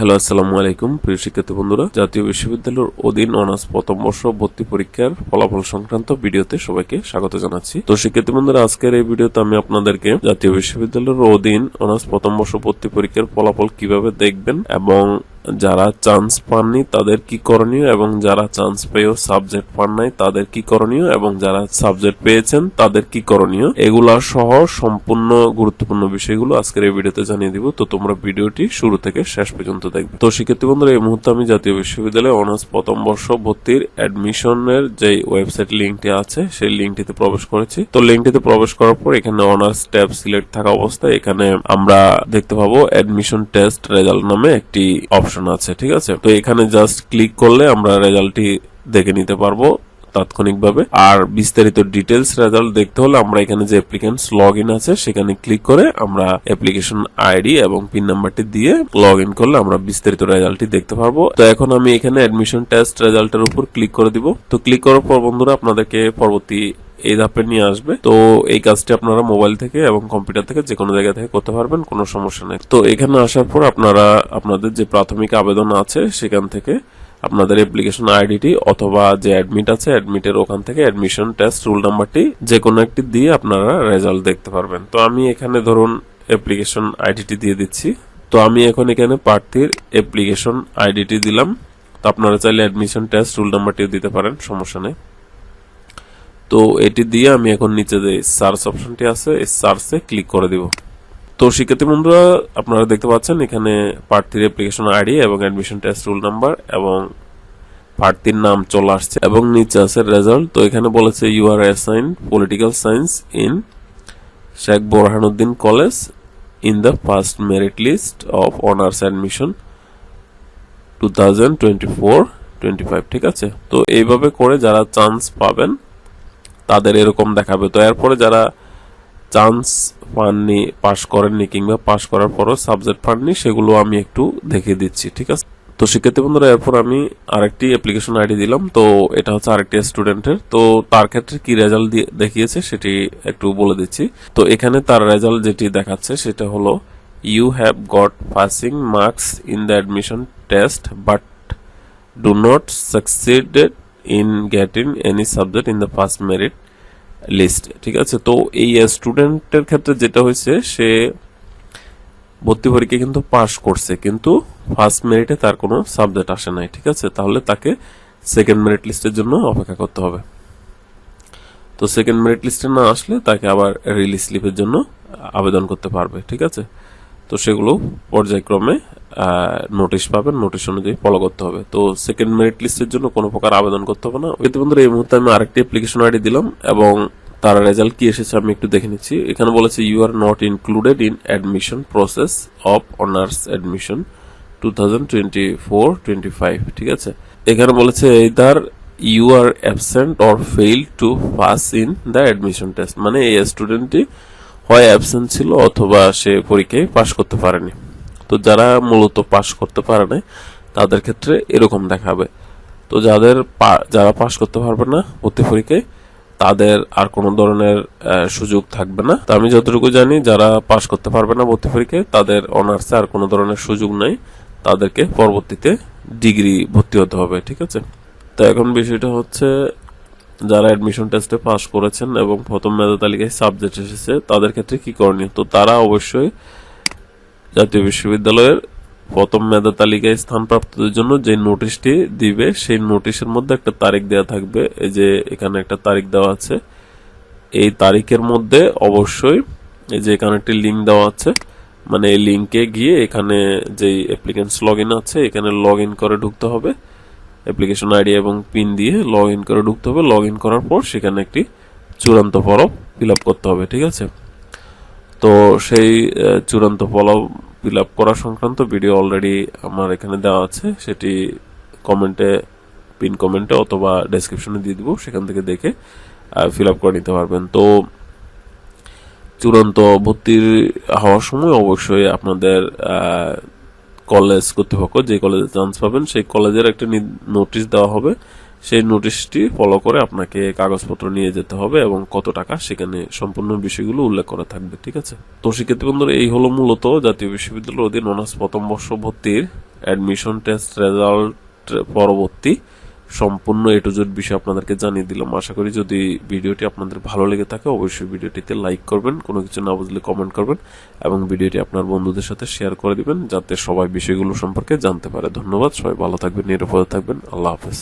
Hello, আসসালামু আলাইকুম, প্রিয় শিক্ষার্থী বন্ধুরা। জাতীয় বিশ্ববিদ্যালয়ের অধীন অনার্স প্রথম বর্ষ ভর্তি পরীক্ষার ফলাফল সংক্রান্ত ভিডিওতে সবাইকে স্বাগত জানাচ্ছি। তো শিক্ষার্থী বন্ধুরা, আজকের এই ভিডিওতে আমি আপনাদেরকে জাতীয় বিশ্ববিদ্যালয়ের অধীন অনার্স প্রথম বর্ষ ভর্তি পরীক্ষার ফলাফল কীভাবে দেখবেন এবং যারা চান্স পাননি তাদের কি করণীয় এবং যারা চান্স পেয়েও সাবজেক্ট পান নাই তাদের কি করণীয় এবং যারা সাবজেক্ট পেয়েছেন তাদের কি করণীয়? এগুলা সহ সম্পূর্ণ গুরুত্বপূর্ণ বিষয়গুলো আজকের এই ভিডিওতে জানিয়ে দিব। তো তোমরা ভিডিওটি শুরু থেকে শেষ পর্যন্ত দেখবে। তো শিক্ষার্থী বন্ধুরা, এই মুহূর্তে আমি জাতীয় বিশ্ববিদ্যালয়ে অনার্স প্রথম বর্ষ ভর্তির অ্যাডমিশনের যে ওয়েবসাইট লিঙ্কটি আছে, সেই লিঙ্কটিতে প্রবেশ করেছি। তো লিঙ্কটিতে প্রবেশ করার পর এখানে অনার্স ট্যাব সিলেক্ট থাকা অবস্থায় এখানে আমরা দেখতে পাবো অ্যাডমিশন টেস্ট রেজাল্ট নামে একটি অপশন আছে, ঠিক আছে? তো এখানে জাস্ট ক্লিক করলে আমরা রেজাল্টটি দেখে নিতে পারব তাৎক্ষণিকভাবে। আর বিস্তারিত ডিটেলস রেজাল্ট দেখতে হলে আমরা এখানে যে অ্যাপ্লিকেন্টস লগ আছে, সেখানে ক্লিক করে আমরা অ্যাপ্লিকেশন আইডি এবং পিন নাম্বারটি দিয়ে লগ করলে আমরা বিস্তারিত রেজাল্টটি দেখতে পারব। তো এখন আমি এখানে অ্যাডমিশন টেস্ট রেজাল্টের উপর ক্লিক করে দিব। তো ক্লিক করার পর বন্ধুরা, আপনাদেরকে পরবর্তী এই ধাপে নিয়ে আসবে। তো এই কাজটি আপনারা মোবাইল থেকে এবং কম্পিউটার থেকে যে কোনো জায়গা থেকে করতে পারবেন, কোনো সমস্যা নেই। তো এখানে আসার পর আপনারা, আপনাদের যে প্রাথমিক আবেদন আছে সেখান থেকে আপনাদের অ্যাপ্লিকেশন আইডিটি অথবা যে অ্যাডমিট আছে অ্যাডমিটের ওখান থেকে অ্যাডমিশন টেস্ট রুল নাম্বারটি যে কোনো একটি দিয়ে আপনারা রেজাল্ট দেখতে পারবেন। তো আমি এখানে ধরুন অ্যাপ্লিকেশন আইডিটি দিয়ে দিচ্ছি। তো আমি এখন এখানে প্রার্থীর অ্যাপ্লিকেশন আইডিটি দিলাম। তো আপনারা চাইলে অ্যাডমিশন টেস্ট রুল নাম্বারটিও দিতে পারেন, সমস্যা নেই। তো এটি দিয়ে আমি এখন নিচে যে সার্চ অপশনটি আছে, এই সার্চে ক্লিক করে দিব। তো শিক্ষার্থী বন্ধুরা, আপনারা দেখতে পাচ্ছেন এখানে প্রার্থীর অ্যাপ্লিকেশন আইডি এবং অ্যাডমিশন টেস্ট রুল নাম্বার এবং প্রার্থীর নাম চলে আসছে এবং নিচে আছে রেজাল্ট তো এখানে বলেছে you are assign political science in Sheikh Borhanuddin college in the first merit list of honours admission two thousand twenty four twenty five ঠিক আছে? তো এইভাবে করে যারা চান্স পাবেন তাদের এরকম দেখাবে। তো এরপরে যারা চান্স পাননি পাশ করেননি কিংবা পাশ করার পরও সাবজেক্ট পাননি, সেগুলো আমি একটু দেখিয়ে দিচ্ছি, ঠিক আছে? তো শিক্ষার্থী বন্ধুরা, এরপর আমি আরেকটি অ্যাপ্লিকেশন আইডি দিলাম। তো এটা হচ্ছে আরেকটি স্টুডেন্টের তো তার ক্ষেত্রে কি রেজাল্ট দেখিয়েছে সেটি একটু বলে দিচ্ছি। তো এখানে তার রেজাল্ট যেটি দেখাচ্ছে সেটা হলো you have got passing marks in the admission test but do not succeeded in getting any subject in the first merit list ঠিক আছে? তো এই স্টুডেন্টের ক্ষেত্রে যেটা হয়েছে, সে ভর্তি পরীক্ষা কিন্তু পাশ করছে, কিন্তু ফার্স্ট মেরিটে তার কোনো সাবজেক্ট আসে নাই, ঠিক আছে? তাহলে তাকে সেকেন্ড মেরিট লিস্টের জন্য অপেক্ষা করতে হবে। তো সেকেন্ড মেরিট লিস্টে না আসলে তাকে আবার রিলিজ স্লিপের জন্য আবেদন করতে পারবে, ঠিক আছে? তো সেগুলো পর্যায়ক্রমে নোটিশ পাবেন নোটিশ অনুযায়ী ফলো করতে হবে। তো সেকেন্ড মেরিট লিস্টের জন্য কোনো প্রকার আবেদন করতে হবে না। বন্ধুরা, এই মুহূর্তে আমি আরেকটি অ্যাপ্লিকেশন আইডি দিলাম এবং তার রেজাল্ট কি এসেছে আমি একটু দেখে নিচ্ছি। এখানে বলেছে you are not included in admission process of honours admission two thousand twenty four twenty five ঠিক আছে? এখানে বলেছে either you are absent or fail to pass in the admission test মানে এই স্টুডেন্টটি হয় অ্যাবসেন্ট ছিল অথবা সে পরীক্ষায় পাশ করতে পারেনি। তো যারা মূলত পাশ করতে পারে না তাদের ক্ষেত্রে এরকম দেখাবে। তো যাদের যারা পাশ করতে পারবে না ভর্তি পরীক্ষায় তাদের আর কোনো ধরনের সুযোগ থাকবে না। তো আমি যতটুকু জানি, যারা পাশ করতে পারবে না ভর্তি পরীক্ষায়, তাদের অনার্সে আর কোনো ধরনের সুযোগ নাই। তাদেরকে পরবর্তীতে ডিগ্রি ভর্তি হতে হবে, ঠিক আছে? তো এখন বিষয়টা হচ্ছে, যারা অ্যাডমিশন টেস্টে পাশ করেছেন এবং প্রথম মেধা তালিকায় সাবজেক্ট এসেছে, তাদের ক্ষেত্রে কি করণীয়? তো তারা অবশ্যই জাতীয় বিশ্ববিদ্যালয়ের প্রথম মেধা তালিকায় স্থানপ্রাপ্তদের জন্য যে নোটিশটি দিবে, সেই নোটিশের মধ্যে একটা তারিখ দেওয়া থাকবে। এই যে এখানে একটা তারিখ দেওয়া আছে। এই তারিখের মধ্যে অবশ্যই এই যে এখানে একটি লিঙ্ক দেওয়া আছে। মানে এই লিঙ্কে গিয়ে এখানে যে অ্যাপ্লিকেন্টস লগ আছে, এখানে লগ করে ঢুকতে হবে। অ্যাপ্লিকেশন আইডি এবং পিন দিয়ে লগ করে ঢুকতে হবে। লগ করার পর সেখানে একটি চূড়ান্ত ফরম ফিল করতে হবে, ঠিক আছে? তো সেই চূড়ান্ত ফলাও ফিল আপ করা সংক্রান্ত ভিডিও অলরেডি আমার এখানে দেওয়া আছে। সেটি কমেন্টে, পিন কমেন্টে অথবা ডেসক্রিপশনে দিয়ে দিব, সেখান থেকে দেখে ফিল আপ করে নিতে পারবেন। তো চূড়ান্ত ভর্তির হওয়ার সময় অবশ্যই আপনাদের কলেজ কর্তৃপক্ষ যে কলেজে চান্স পাবেন, সেই কলেজের একটা নোটিশ দেওয়া হবে। সেই নোটিশটি ফলো করে আপনাকে কাগজপত্র নিয়ে যেতে হবে এবং কত টাকা সেখানে সম্পূর্ণ বিষয়গুলো উল্লেখ করা থাকবে, ঠিক আছে? তো শিক্ষার্থী বন্ধুরা, এই হলো মূলত জাতীয় বিশ্ববিদ্যালয়ের অধীন অনার্স প্রথম বর্ষ ভর্তির অ্যাডমিশন টেস্ট রেজাল্ট পরবর্তী সম্পূর্ণ এ টু বিষয় আপনাদেরকে জানিয়ে দিলাম। আশা করি যদি ভিডিওটি আপনাদের ভালো লেগে থাকে, অবশ্যই ভিডিওটিতে লাইক করবেন, কোনো কিছু না বুঝলে কমেন্ট করবেন এবং ভিডিওটি আপনার বন্ধুদের সাথে শেয়ার করে দিবেন, যাতে সবাই বিষয়গুলো সম্পর্কে জানতে পারে। ধন্যবাদ, সবাই ভালো থাকবেন, নিরাপদে থাকবেন। আল্লাহ হাফেজ।